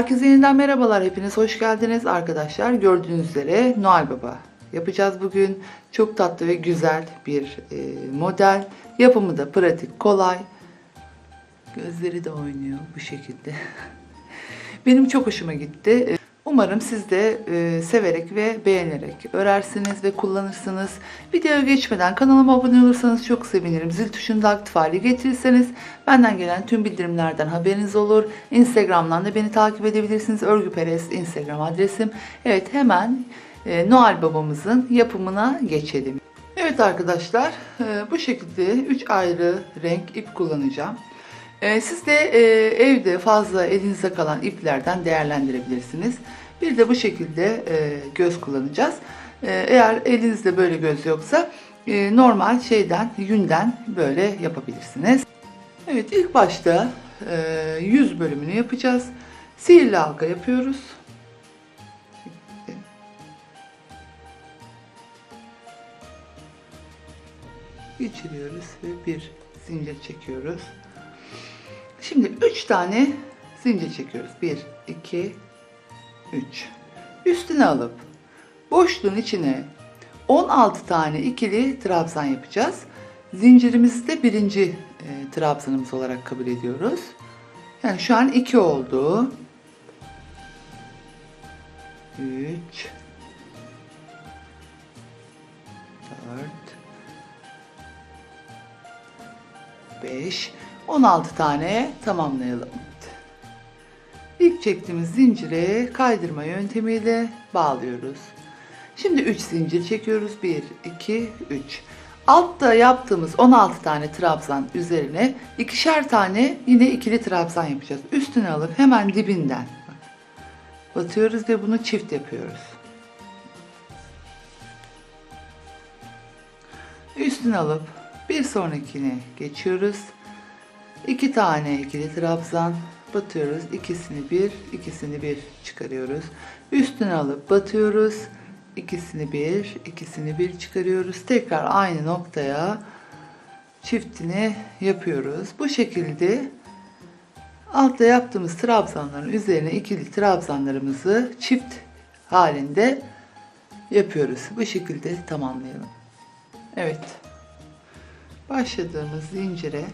Herkese yeniden merhabalar. Hepiniz hoş geldiniz arkadaşlar. Gördüğünüz üzere Noel Baba yapacağız bugün. Çok tatlı ve güzel bir e, model. Yapımı da pratik, kolay. Gözleri de oynuyor bu şekilde. Benim çok hoşuma gitti. Umarım siz de e, severek ve beğenerek örersiniz ve kullanırsınız. Videoya geçmeden kanalıma abone olursanız çok sevinirim. Zil tuşunu da aktif hale getirirseniz benden gelen tüm bildirimlerden haberiniz olur. Instagram'dan da beni takip edebilirsiniz. Örgüperest Instagram adresim. Evet hemen e, Noel babamızın yapımına geçelim. Evet arkadaşlar e, bu şekilde 3 ayrı renk ip kullanacağım. Ee, Siz de e, evde fazla elinizde kalan iplerden değerlendirebilirsiniz. Bir de bu şekilde e, göz kullanacağız. E, Eğer elinizde böyle göz yoksa e, normal şeyden, yünden böyle yapabilirsiniz. Evet ilk başta e, yüz bölümünü yapacağız. Sihirli halka yapıyoruz. Geçiriyoruz ve bir zincir çekiyoruz. Şimdi 3 tane zincir çekiyoruz. 1, 2, 3. Üstüne alıp boşluğun içine 16 tane ikili trabzan yapacağız. Zincirimizi de birinci e, trabzanımız olarak kabul ediyoruz. Yani şu an 2 oldu. 3 4 5 16 tane tamamlayalım. İlk çektiğimiz zincire kaydırma yöntemiyle bağlıyoruz. Şimdi 3 zincir çekiyoruz. 1, 2, 3. Altta yaptığımız 16 tane trabzan üzerine ikişer tane yine ikili trabzan yapacağız. Üstüne alıp hemen dibinden batıyoruz ve bunu çift yapıyoruz. Üstüne alıp bir sonrakine geçiyoruz. İki tane ikili trabzan batıyoruz. İkisini bir, ikisini bir çıkarıyoruz. Üstüne alıp batıyoruz. İkisini bir, ikisini bir çıkarıyoruz. Tekrar aynı noktaya çiftini yapıyoruz. Bu şekilde altta yaptığımız trabzanların üzerine ikili trabzanlarımızı çift halinde yapıyoruz. Bu şekilde tamamlayalım. Evet. Başladığımız zincire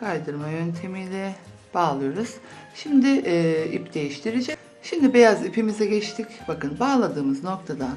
kaydırma yöntemiyle bağlıyoruz. Şimdi e, ip değiştireceğiz. Şimdi beyaz ipimize geçtik. Bakın bağladığımız noktadan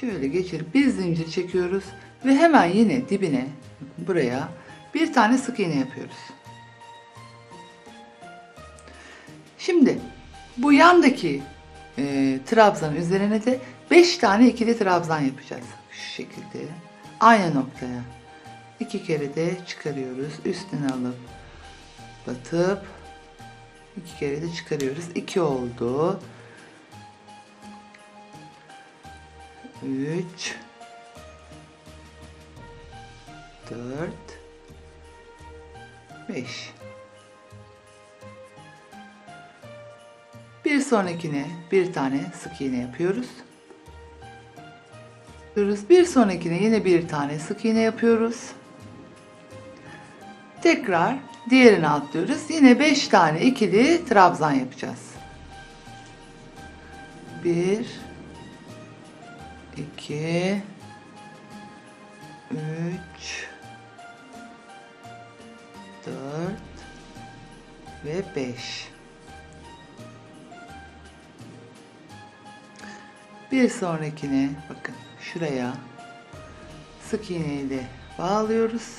şöyle geçirip bir zincir çekiyoruz ve hemen yine dibine buraya bir tane sık iğne yapıyoruz. Şimdi bu yandaki e, trabzanın üzerine de 5 tane ikili trabzan yapacağız. Şu şekilde aynı noktaya. İki kere de çıkarıyoruz. Üstüne alıp batıp iki kere de çıkarıyoruz. İki oldu. Üç. Dört. Beş. Bir sonrakine bir tane sık iğne yapıyoruz. Bir sonrakine yine bir tane sık iğne yapıyoruz. Tekrar diğerini atlıyoruz. Yine 5 tane ikili trabzan yapacağız. 1 2 3 4 ve 5 Bir sonrakine bakın şuraya sık iğne ile bağlıyoruz.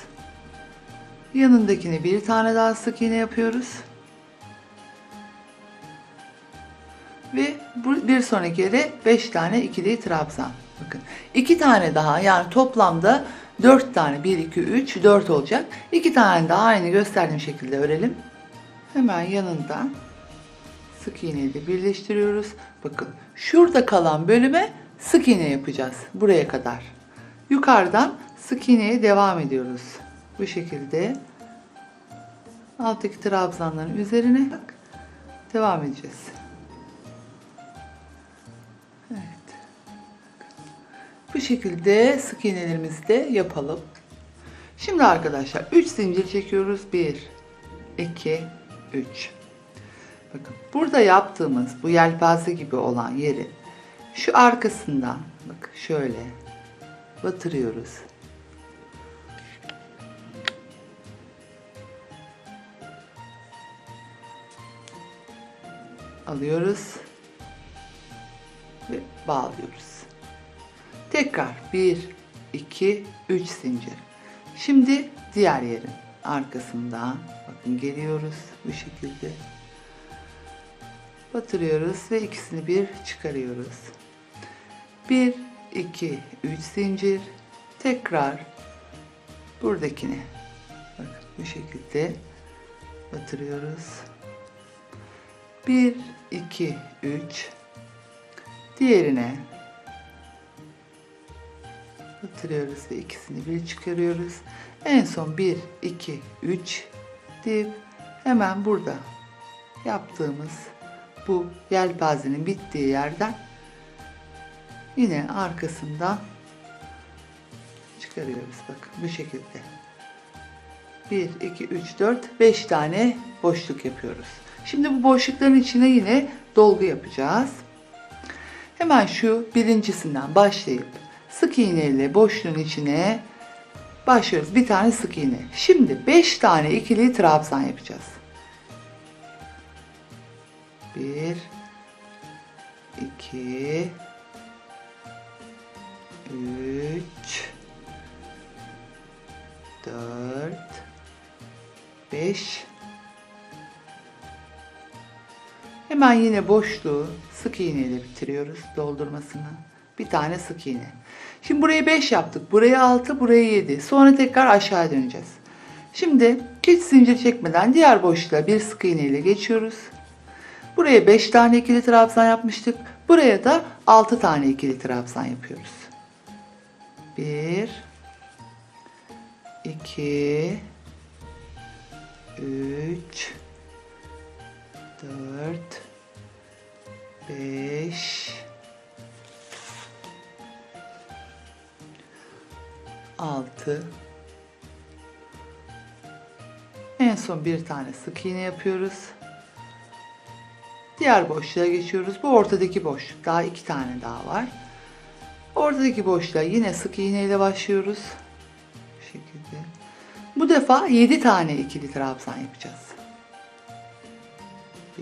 Yanındakine bir tane daha sık iğne yapıyoruz. Ve bir sonraki yere 5 tane ikili trabzan. Bakın 2 tane daha yani toplamda 4 tane 1 2 3 4 olacak. 2 tane daha aynı gösterdiğim şekilde örelim. Hemen yanından sık iğne ile birleştiriyoruz. Bakın şurada kalan bölüme sık iğne yapacağız buraya kadar. Yukarıdan sık iğneye devam ediyoruz. Bu şekilde alttaki trabzanların üzerine devam edeceğiz. Evet. Bu şekilde sık iğnelerimizi de yapalım. Şimdi arkadaşlar 3 zincir çekiyoruz. 1 2 3 Bakın burada yaptığımız bu yelpaze gibi olan yeri şu arkasından bak şöyle batırıyoruz. Alıyoruz ve bağlıyoruz. Tekrar 1 2 3 zincir. Şimdi diğer yerin arkasından bakın geliyoruz bu şekilde. Batırıyoruz ve ikisini bir çıkarıyoruz. 1 2 3 zincir. Tekrar buradakini bakın bu şekilde batırıyoruz. 1 2 3 diğerine batırıyoruz ve ikisini bir çıkarıyoruz. En son 1 2 3 deyip hemen burada yaptığımız bu yelpazenin bittiği yerden yine arkasından çıkarıyoruz. Bakın bu şekilde. 1, 2, 3, 4, 5 tane boşluk yapıyoruz. Şimdi bu boşlukların içine yine dolgu yapacağız. Hemen şu birincisinden başlayıp sık iğne ile boşluğun içine başlıyoruz. Bir tane sık iğne. Şimdi 5 tane ikili trabzan yapacağız. 1 2 3 4 5 Hemen yine boşluğu sık iğne ile bitiriyoruz doldurmasını. Bir tane sık iğne. Şimdi burayı 5 yaptık. Burayı 6, burayı 7. Sonra tekrar aşağı döneceğiz. Şimdi hiç zincir çekmeden diğer boşluğa bir sık iğne ile geçiyoruz. Buraya 5 tane ikili trabzan yapmıştık. Buraya da 6 tane ikili trabzan yapıyoruz. 1 2 3 4 5 6 En son bir tane sık iğne yapıyoruz. Diğer boşluğa geçiyoruz. Bu ortadaki boşluk. Daha iki tane daha var. Ortadaki boşluğa yine sık iğne ile başlıyoruz. Bu şekilde. Bu defa 7 tane ikili trabzan yapacağız.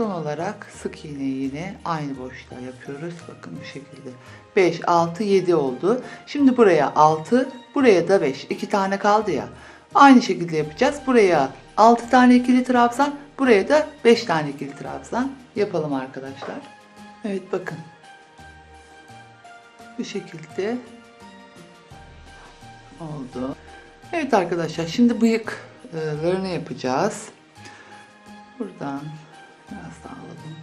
Son olarak sık iğneyi yine aynı boşluğa yapıyoruz. Bakın bu şekilde. 5, 6, 7 oldu. Şimdi buraya 6, buraya da 5. 2 tane kaldı ya. Aynı şekilde yapacağız. Buraya 6 tane ikili trabzan, buraya da 5 tane ikili trabzan yapalım arkadaşlar. Evet bakın. Bu şekilde oldu. Evet arkadaşlar şimdi bıyıklarını yapacağız. Buradan biraz daha alalım.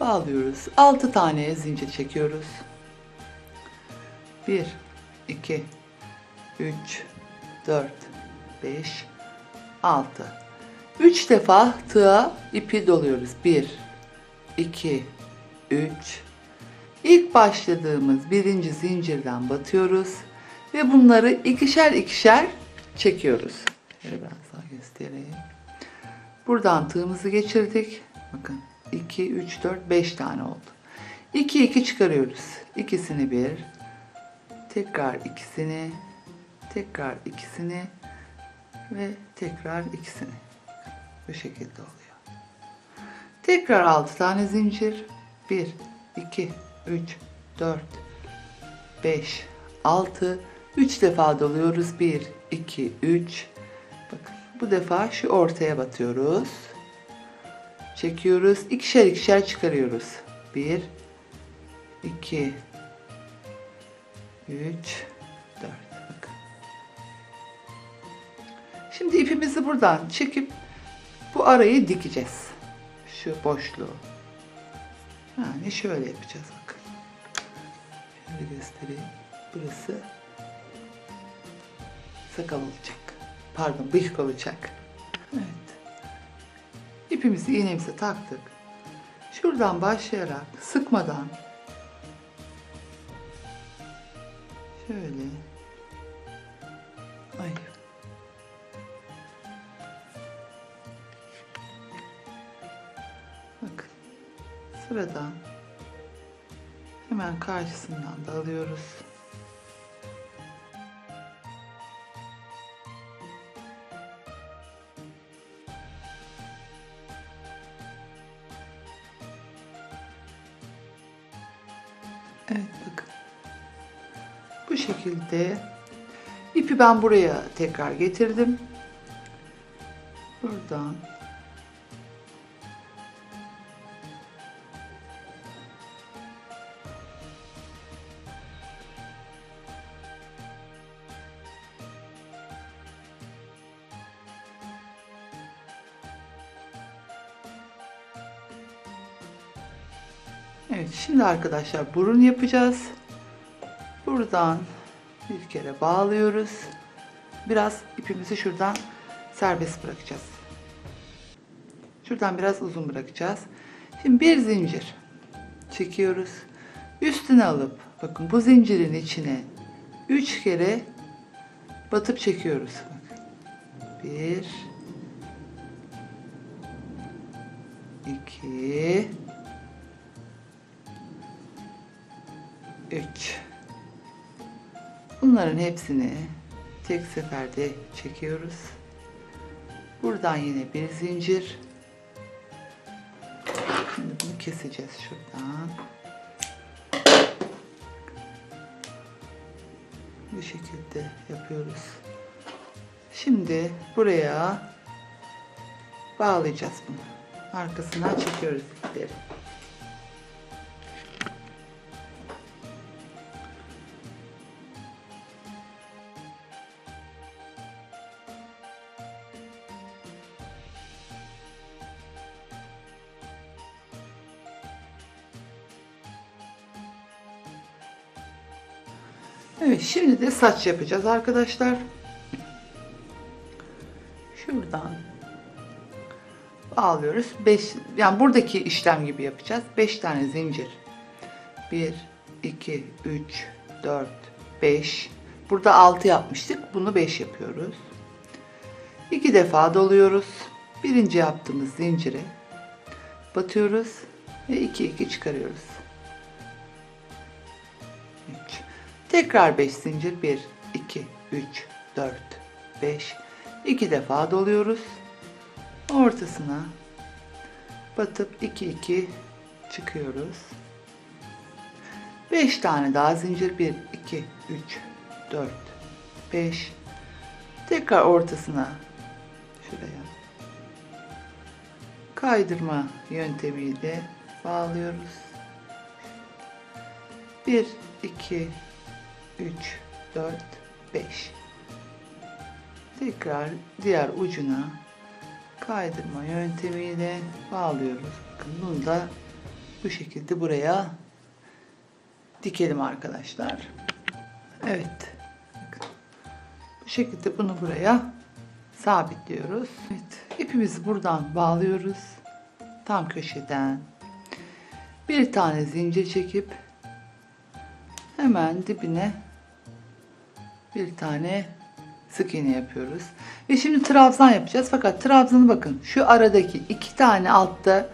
Bağlıyoruz. 6 tane zincir çekiyoruz. 1 2 3 4 5 6 3 defa tığa ipi doluyoruz. 1 2 3 İlk başladığımız birinci zincirden batıyoruz ve bunları ikişer ikişer çekiyoruz. Şöyle biraz daha göstereyim. Buradan tığımızı geçirdik. Bakın 2, 3, 4, 5 tane oldu. 2, 2 çıkarıyoruz. İkisini bir, tekrar ikisini, tekrar ikisini ve tekrar ikisini. Bu şekilde oluyor. Tekrar 6 tane zincir. 1, 2, 3, 4, 5, 6, 3 defa doluyoruz. 1, 2, 3. Bu defa şu ortaya batıyoruz. Çekiyoruz. İkişer ikişer çıkarıyoruz. 1, 2, 3, 4. Bakın. Şimdi ipimizi buradan çekip bu arayı dikeceğiz. Şu boşluğu. Yani şöyle yapacağız bakın. Şöyle göstereyim. Burası sakal olacak. Pardon bıyık olacak. Evet. İpimizi iğnemize taktık. Şuradan başlayarak sıkmadan şöyle ay Bakın. Sıradan hemen karşısından da alıyoruz. Şekilde ipi ben buraya tekrar getirdim. Buradan Evet şimdi arkadaşlar burun yapacağız. Buradan bir kere bağlıyoruz. Biraz ipimizi şuradan serbest bırakacağız. Şuradan biraz uzun bırakacağız. Şimdi bir zincir çekiyoruz. Üstüne alıp bakın bu zincirin içine 3 kere batıp çekiyoruz. Bir, iki, 3 Bunların hepsini tek seferde çekiyoruz. Buradan yine bir zincir. Şimdi bunu keseceğiz şuradan. Bu şekilde yapıyoruz. Şimdi buraya bağlayacağız bunu. Arkasından çekiyoruz ipleri. Evet şimdi de saç yapacağız arkadaşlar. Şuradan bağlıyoruz. 5 yani buradaki işlem gibi yapacağız. 5 tane zincir. 1 2 3 4 5 Burada 6 yapmıştık. Bunu 5 yapıyoruz. 2 defa doluyoruz. Birinci yaptığımız zincire batıyoruz ve 2 2 çıkarıyoruz. Tekrar 5 zincir 1 2 3 4 5 2 defa doluyoruz. Ortasına batıp 2 2 çıkıyoruz. 5 tane daha zincir 1 2 3 4 5 tekrar ortasına şuraya kaydırma yöntemiyle bağlıyoruz. 1 2 3 4 5 tekrar diğer ucuna kaydırma yöntemiyle bağlıyoruz. Bunu da bu şekilde buraya dikelim arkadaşlar. Evet. Bu şekilde bunu buraya sabitliyoruz. Evet. İpimizi buradan bağlıyoruz. Tam köşeden bir tane zincir çekip hemen dibine bir tane sık iğne yapıyoruz. Ve şimdi trabzan yapacağız. Fakat trabzanı bakın şu aradaki iki tane altta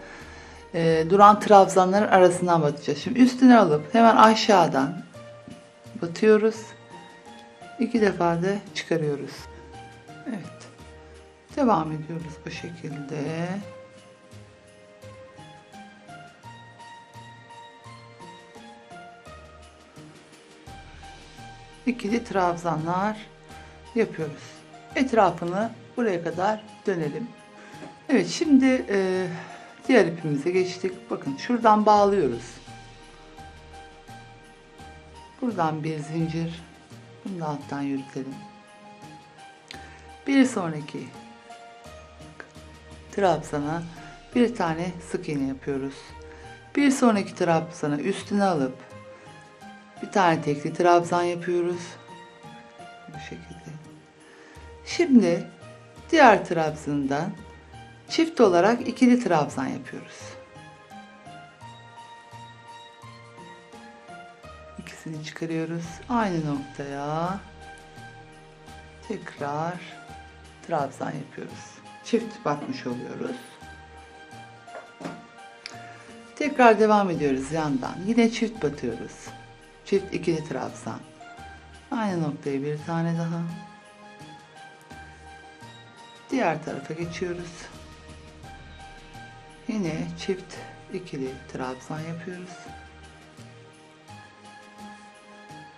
e, duran trabzanların arasından batacağız. Şimdi üstüne alıp hemen aşağıdan batıyoruz. İki defa da çıkarıyoruz. Evet. Devam ediyoruz bu şekilde. İkili trabzanlar yapıyoruz. Etrafını buraya kadar dönelim. Evet şimdi e, diğer ipimize geçtik. Bakın şuradan bağlıyoruz. Buradan bir zincir. Bunu da alttan yürütelim. Bir sonraki trabzana bir tane sık iğne yapıyoruz. Bir sonraki trabzana üstüne alıp Bir tane tekli trabzan yapıyoruz. Bu şekilde. Şimdi diğer trabzandan çift olarak ikili trabzan yapıyoruz. İkisini çıkarıyoruz. Aynı noktaya tekrar trabzan yapıyoruz. Çift batmış oluyoruz. Tekrar devam ediyoruz yandan. Yine çift batıyoruz. Çift ikili trabzan. Aynı noktaya bir tane daha. Diğer tarafa geçiyoruz. Yine çift ikili trabzan yapıyoruz.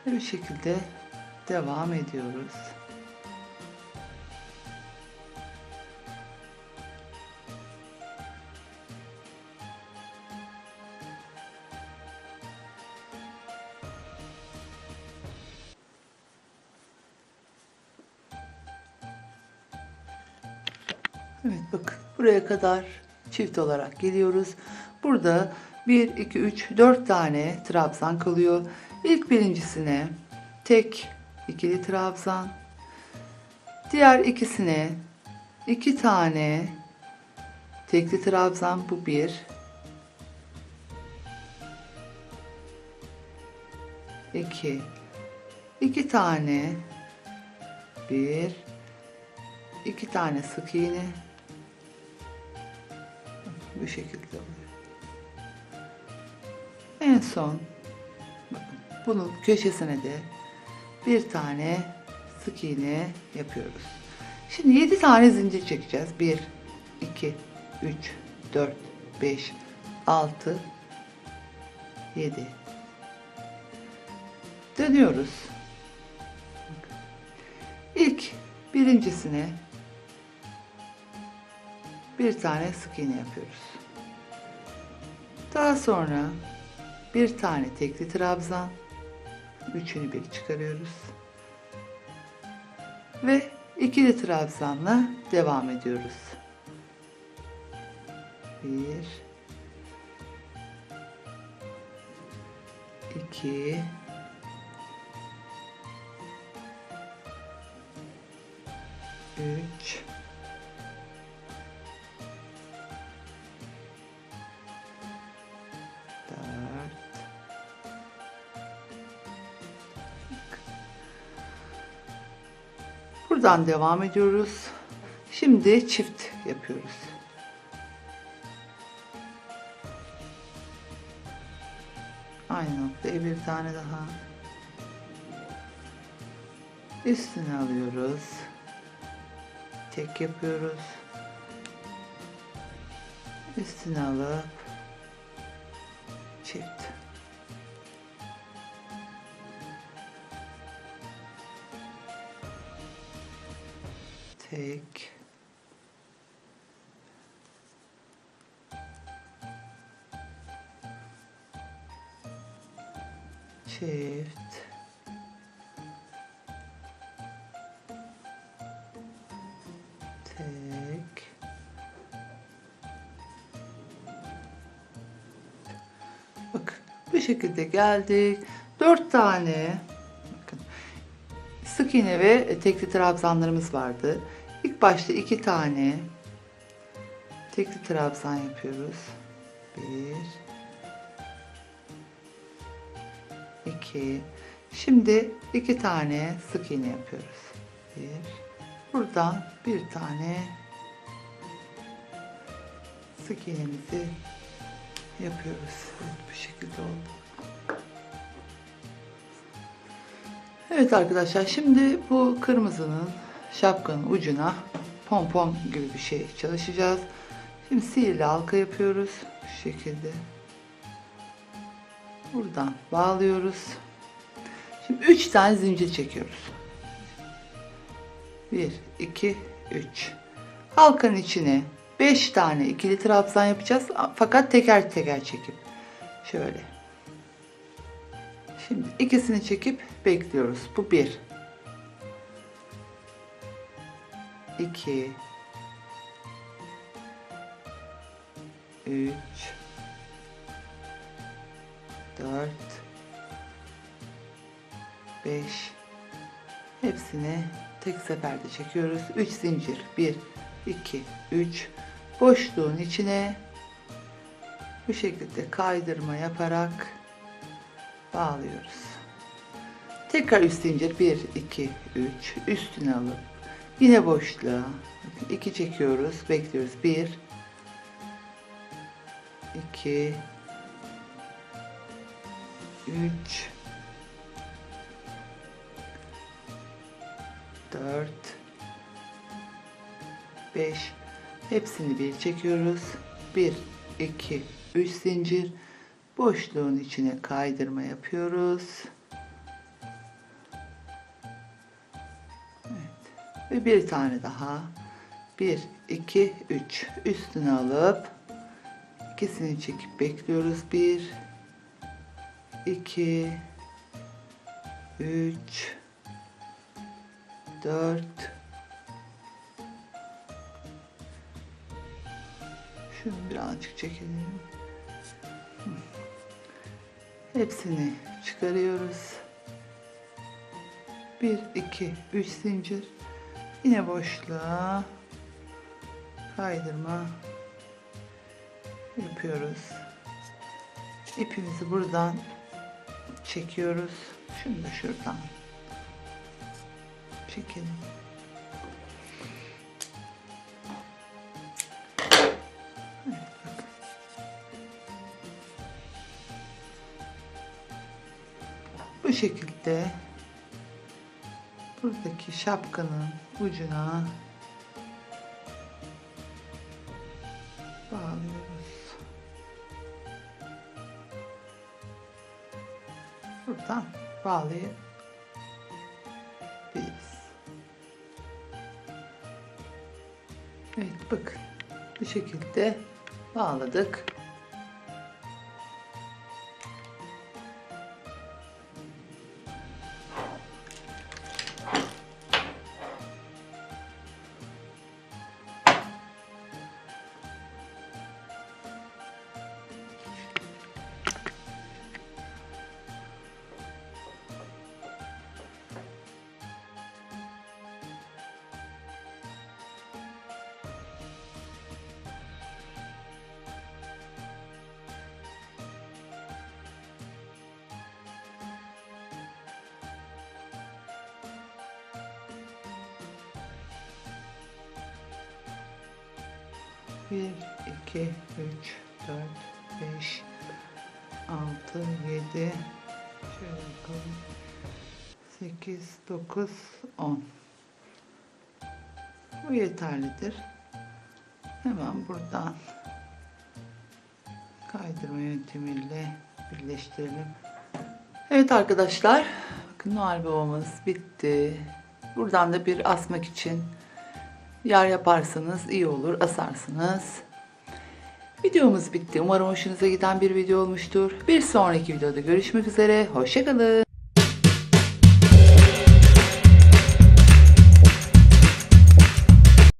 Bu şekilde devam ediyoruz. Buraya kadar çift olarak geliyoruz. Burada 1, 2, 3, 4 tane trabzan kalıyor. İlk birincisine tek ikili trabzan. Diğer ikisine iki tane tekli trabzan bu bir. İki. iki tane bir iki tane sık iğne bu şekilde oluyor. En son bunun köşesine de bir tane sık iğne yapıyoruz. Şimdi 7 tane zincir çekeceğiz. 1 2 3 4 5 6 7 Dönüyoruz. İlk birincisine bir tane sık iğne yapıyoruz. Daha sonra bir tane tekli trabzan, üçünü bir çıkarıyoruz. Ve ikili trabzanla devam ediyoruz. Bir, iki, üç, Buradan devam ediyoruz. Şimdi çift yapıyoruz. Aynı noktaya bir tane daha. Üstüne alıyoruz. Tek yapıyoruz. Üstüne alıp Tek. Çift. Tek. Bakın bu şekilde geldik. Dört tane bakın sık iğne ve tekli trabzanlarımız vardı. Başta iki tane tekli trabzan yapıyoruz. Bir, iki. Şimdi iki tane sık iğne yapıyoruz. Bir. Buradan bir tane sık iğnemizi yapıyoruz. Evet, bu şekilde oldu. Evet arkadaşlar şimdi bu kırmızının şapkanın ucuna pompon gibi bir şey çalışacağız. Şimdi sihirli halka yapıyoruz. Bu şekilde. Buradan bağlıyoruz. Şimdi 3 tane zincir çekiyoruz. 1, 2, 3. Halkanın içine 5 tane ikili trabzan yapacağız. Fakat teker teker çekip. Şöyle. Şimdi ikisini çekip bekliyoruz. Bu 1. 2 3 4 5 hepsini tek seferde çekiyoruz. 3 zincir. 1 2 3 boşluğun içine bu şekilde kaydırma yaparak bağlıyoruz. Tekrar 3 zincir. 1 2 3 üstüne alıp yine boşluğa. 2 çekiyoruz bekliyoruz. 1 2 3 4 5 hepsini bir çekiyoruz. 1 2 3 zincir. Boşluğun içine kaydırma yapıyoruz ve bir tane daha 1 2 3 üstüne alıp ikisini çekip bekliyoruz 1 2 3 4 Şunu birazcık çekelim. Hepsini çıkarıyoruz. 1 2 3 zincir. Yine boşluğa kaydırma yapıyoruz. İpimizi buradan çekiyoruz. Şunu da şuradan çekelim. Bu şekilde buradaki şapkanın ucuna bağlıyoruz. Buradan bağlayabiliriz. Evet bakın bu şekilde bağladık. Bir, iki, üç, dört, beş, altı, yedi, şöyle bakalım. Sekiz, dokuz, on. Bu yeterlidir. Hemen buradan kaydırma yöntemiyle birleştirelim. Evet arkadaşlar, bakın Noel babamız bitti. Buradan da bir asmak için yer yaparsanız iyi olur, asarsınız. Videomuz bitti. Umarım hoşunuza giden bir video olmuştur. Bir sonraki videoda görüşmek üzere. Hoşçakalın.